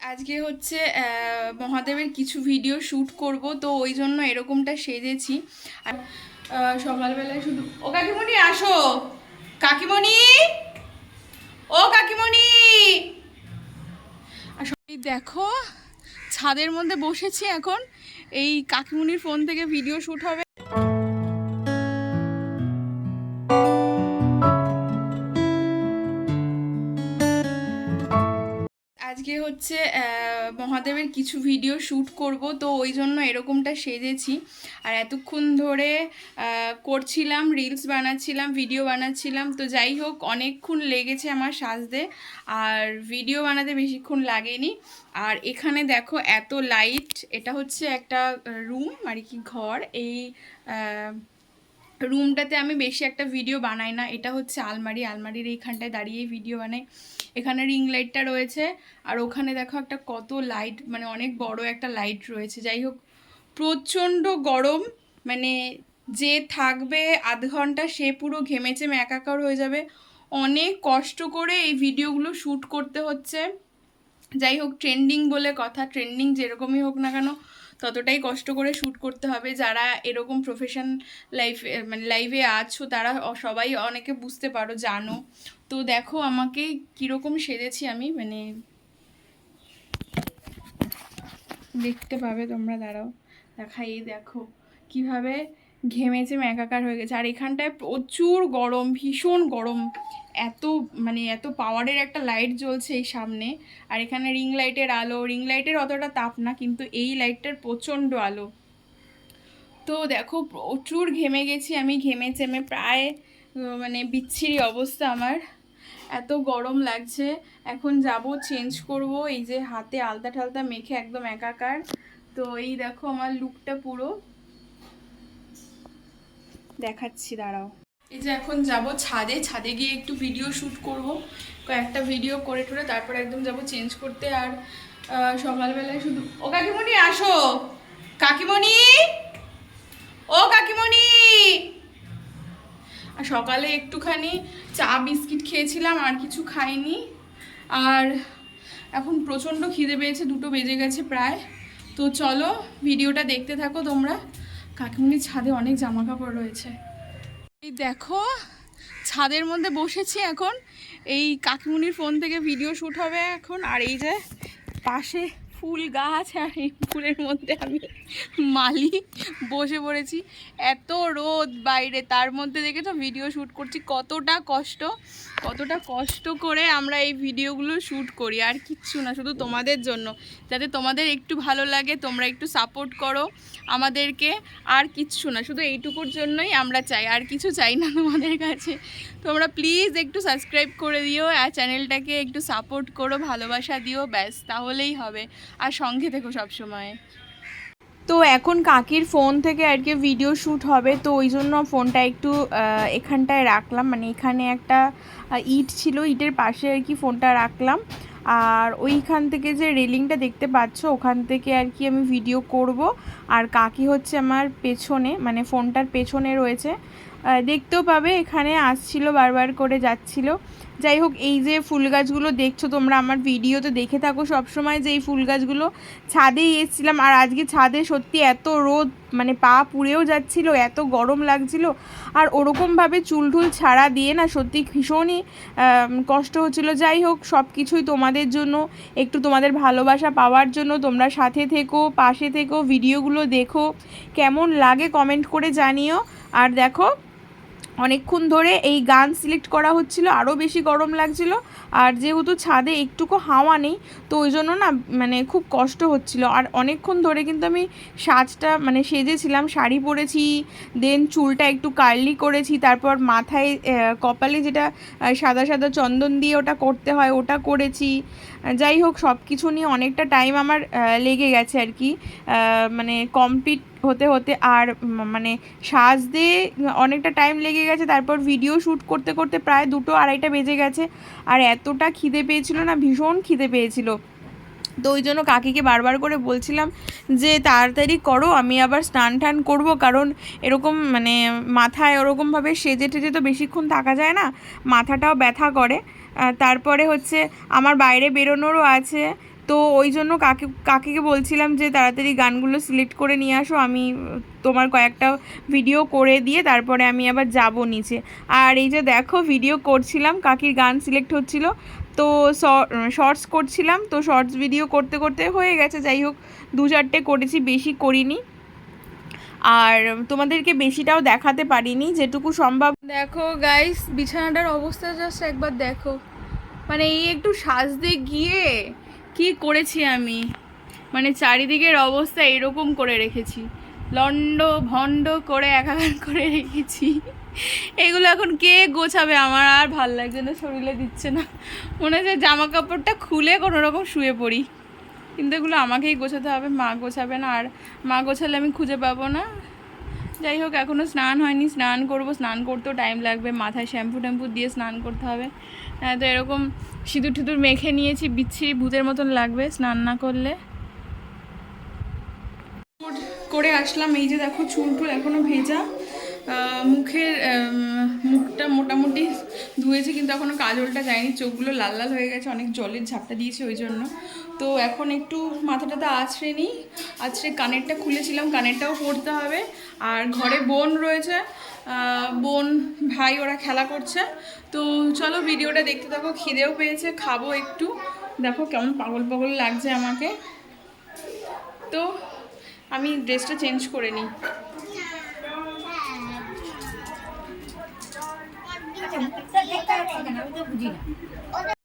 আজকে হচ্ছে মহাদেবের কিছু ভিডিও শ্যুট করব, তো ওই জন্য এরকমটা সেজেছি। আর সকালবেলায় শুধু, ও কাকিমণি, আসো। কাকিমণি? ও কাকিমণি! দেখো, ছাদের মধ্যে বসেছি এখন। এই কাকিমণির ফোন থেকে ভিডিও শ্যুট হবে। আজকে হচ্ছে মহাদেবের কিছু ভিডিও শ্যুট করব, তো ওই জন্য এরকমটা সেজেছি। আর এতক্ষণ ধরে করছিলাম রিলস বানাচ্ছিলাম ভিডিও বানাচ্ছিলাম, তো যাই হোক, অনেকক্ষণ লেগেছে আমার সাজতে, আর ভিডিও বানাতে বেশিক্ষণ লাগেনি। আর এখানে দেখো, এত লাইট এটা হচ্ছে একটা রুম আর কি ঘর, এই রুমটাতে আমি বেশি একটা ভিডিও বানাই না। এটা হচ্ছে আলমারি। আলমারির এইখানটায় দাঁড়িয়েই ভিডিও বানাই। এখানে রিং লাইটটা রয়েছে। আর ওখানে দেখো একটা কত লাইট মানে অনেক বড় একটা লাইট রয়েছে। যাই হোক, প্রচণ্ড গরম। মানে যে থাকবে আধ ঘণ্টা, সে পুরো ঘেমেচে একাকার হয়ে যাবে। অনেক কষ্ট করে এই ভিডিওগুলো শ্যুট করতে হচ্ছে। যাই হোক, ট্রেন্ডিং বলে কথা। ট্রেন্ডিং যেরকমই হোক না কেন ততটাই কষ্ট করে শ্যুট করতে হবে। যারা এরকম প্রফেশন লাইফ মানে লাইভে আছো, তারা সবাই অনেকে বুঝতে পারো, জানো। তো দেখো আমাকে কীরকম সেজেছি আমি মানে দেখতে পাবে তোমরা, দাঁড়াও, দেখাই, দেখো। কীভাবে ঘেমেছে একাকার হয়ে গেছে। আর এখানটায় প্রচুর গরম, ভীষণ গরম। এত মানে এত পাওয়ারের একটা লাইট জ্বলছে এই সামনে। আর এখানে রিং লাইটের আলো। রিং লাইটের অতটা তাপ না, কিন্তু এই লাইটটার প্রচণ্ড আলো। তো দেখো, প্রচুর ঘেমে গেছি আমি। ঘেমে চেমে প্রায় মানে বিচ্ছিরি অবস্থা আমার। এত গরম লাগছে। এখন যাব চেঞ্জ করব। এই যে হাতে আলতা ঠালতা মেখে একদম একাকার। তো এই দেখো আমার লুকটা পুরো। দেখাচ্ছি, দাঁড়াও। এই যে এখন যাব ছাদে ছাদে গিয়ে একটু ভিডিও শ্যুট করব। কয়েকটা ভিডিও করে টরে, তারপর একদম যাব চেঞ্জ করতে। আর সকালবেলায় শুধু ও কাকিমণি, আসো! কাকিমণি! ও কাকিমণি! আর সকালে একটুখানি চা, বিস্কিট খেয়েছিলাম, আর কিছু খাইনি। আর এখন প্রচণ্ড খিদে পেয়েছে, দুটো বেজে গেছে প্রায়। তো চলো ভিডিওটা দেখতে থাকো তোমরা। কাকিমণির ছাদে অনেক জামা কাপড় রয়েছে। এই দেখো, ছাদের মধ্যে বসেছি এখন। এই কাকিমুনির ফোন থেকে ভিডিও শ্যুট হবে এখন। আর এই যে পাশে ফুল গাছ আর এই ফুলের মধ্যে আমি মালি বসে পড়েছি। এত রোদ বাইরে, তার মধ্যে দেখেছ ভিডিও শ্যুট করছি। কতটা কষ্ট কতটা কষ্ট করে আমরা এই ভিডিওগুলো শ্যুট করি। আর কিচ্ছু না, শুধু তোমাদের জন্য। যাতে তোমাদের একটু ভালো লাগে, তোমরা একটু সাপোর্ট করো আমাদেরকে। আর কিচ্ছু না, শুধু এইটুকুর জন্যই আমরা চাই। আর কিছু চাই না তোমাদের কাছে। তোমরা প্লিজ একটু সাবস্ক্রাইব করে দিও আর চ্যানেলটাকে একটু সাপোর্ট করো, ভালোবাসা দিও, ব্যাস, তাহলেই হবে। আর সঙ্গে থেকো সবসময়। তো এখন কাকির ফোন থেকে আর কি ভিডিও শ্যুট হবে, তো ওই জন্য ফোনটা একটু এখানটায় রাখলাম। মানে এখানে একটা ইট ছিল, ইটের পাশে আর কি ফোনটা রাখলাম। আর ওইখান থেকে যে রেলিংটা দেখতে পাচ্ছ, ওখান থেকে আর কি আমি ভিডিও করব। আর কাকি হচ্ছে আমার পেছনে মানে ফোনটার পেছনে রয়েছে। দেখতেও পাবে, এখানে আসছিল, বারবার করে যাচ্ছিল। যাই হোক, এই যে ফুল গাছগুলো দেখছ তোমরা আমার ভিডিওতে দেখে থাকো, সবসময় যে এই ফুল গাছগুলো ছাদেই এসেছিলাম। আর আজকে ছাদে সত্যি এত রোদ মানে পা পুড়েও যাচ্ছিল, এত গরম লাগছিল। আর ওরকমভাবে চুল টুল ছাড়া দিয়ে না সত্যি ভীষণই কষ্ট হচ্ছিল। যাই হোক সব কিছুই তোমাদের জন্য, একটু তোমাদের ভালোবাসা পাওয়ার জন্য তোমরা সাথে থেকো, পাশে থেকো, ভিডিওগুলো দেখো। কেমন লাগে কমেন্ট করে জানিও। আর দেখো অনেকক্ষণ ধরে এই গান সিলেক্ট করা হচ্ছিল, আরও বেশি গরম লাগছিল। আর যেহেতু ছাদে একটুকু হাওয়া নেই, তো ওই জন্য না মানে খুব কষ্ট হচ্ছিল। আর অনেকক্ষণ ধরে কিন্তু আমি সাজটা মানে সেজেছিলাম, শাড়ি পরেছি, দেন চুলটা একটু কার্লি করেছি, তারপর মাথায় কপালে যেটা সাদা সাদা চন্দন দিয়ে ওটা করতে হয়, ওটা করেছি। যাই হোক সব কিছু নিয়ে অনেকটা টাইম আমার লেগে গেছে আর কি। মানে কমপ্লিট হতে হতে আর মানে সাজতে অনেকটা টাইম লেগে গেছে, তারপর ভিডিও শ্যুট করতে করতে প্রায় দুটো আড়াইটা বেজে গেছে। আর এতটা খিদে পেয়েছিল না, ভীষণ খিদে পেয়েছিল। তো ওই জন্য কাকিকে বারবার করে বলছিলাম যে, তাড়াতাড়ি করো, আমি আবার স্নান টান করব। কারণ এরকম মানে মাথায় ওরকমভাবে সেজে টেজে তো বেশিক্ষণ থাকা যায় না, মাথাটাও ব্যথা করে। তারপরে হচ্ছে আমার বাইরে বেরোনোরও আছে তো ওই জন্য কাকে, কাকিকে বলছিলাম যে তাড়াতাড়ি গানগুলো সিলেক্ট করে নিয়ে আসো। আমি, তোমার কয়েকটা ভিডিও করে দিয়ে তারপরে আমি আবার যাব নিচে। আর এই যে দেখো ভিডিও করছিলাম, কাকির গান সিলেক্ট হচ্ছিল। তো শর্টস করছিলাম, তো শর্টস ভিডিও করতে করতে হয়ে গেছে। যাই হোক, দু চারটে করেছি, বেশি করিনি। আর তোমাদেরকে বেশিটাও দেখাতে পারিনি, যেটুকু সম্ভব। দেখো গাইস বিছানাটার অবস্থা জাস্ট একবার দেখো। মানে এই একটু সাজতে গিয়ে কি করেছি আমি? মানে চারিদিকের অবস্থা এরকম করে রেখেছি। লন্ড ভন্ড করে একাকার করে রেখেছি। এগুলো এখন কে গোছাবে? আমার আর ভালো লাগছে না, শরীরে দিচ্ছে না। মনে হচ্ছে জামা কাপড়টা খুলে কোনো রকম শুয়ে পড়ি। কিন্তু এগুলো আমাকেই গোছাতে হবে, মা গোছাবে না। আর মা গোছালে আমি খুঁজে পাবো না। যাই হোক এখনও স্নান হয়নি, স্নান করব, স্নান করতেও টাইম লাগবে, মাথায় শ্যাম্পু ট্যাম্পু দিয়ে স্নান করতে হবে। হ্যাঁ তো এরকম সিঁদুর ঠিদুর মেখে নিয়েছি, বিচ্ছিরি ভূতের মতন লাগবে স্নান না করলে। করে আসলাম, এই যে দেখো চুল টুল এখনও ভেজা। মুখের মুখটা মোটামুটি ধুয়েছে, কিন্তু এখনও কাজলটা যায়নি। চোখগুলো লাল লাল হয়ে গেছে, অনেক জলের ঝাপটা দিয়েছে ওই জন্য। তো এখন একটু মাথাটাতে আছড়ে নিই। আছড়ে কানেরটা খুলেছিলাম, কানেরটাও পরতে হবে। আর ঘরে বোন রয়েছে বোন, ভাই ওরা খেলা করছে। তো চলো ভিডিওটা দেখতে থাকো, খিদেও পেয়েছে, খাব একটু। দেখো কেমন পাগল পাগল লাগছে আমাকে। তো আমি ড্রেসটা চেঞ্জ করে নিই আচ্ছা মুখটা দেখতে পাচ্ছি না আমি তো বুঝি না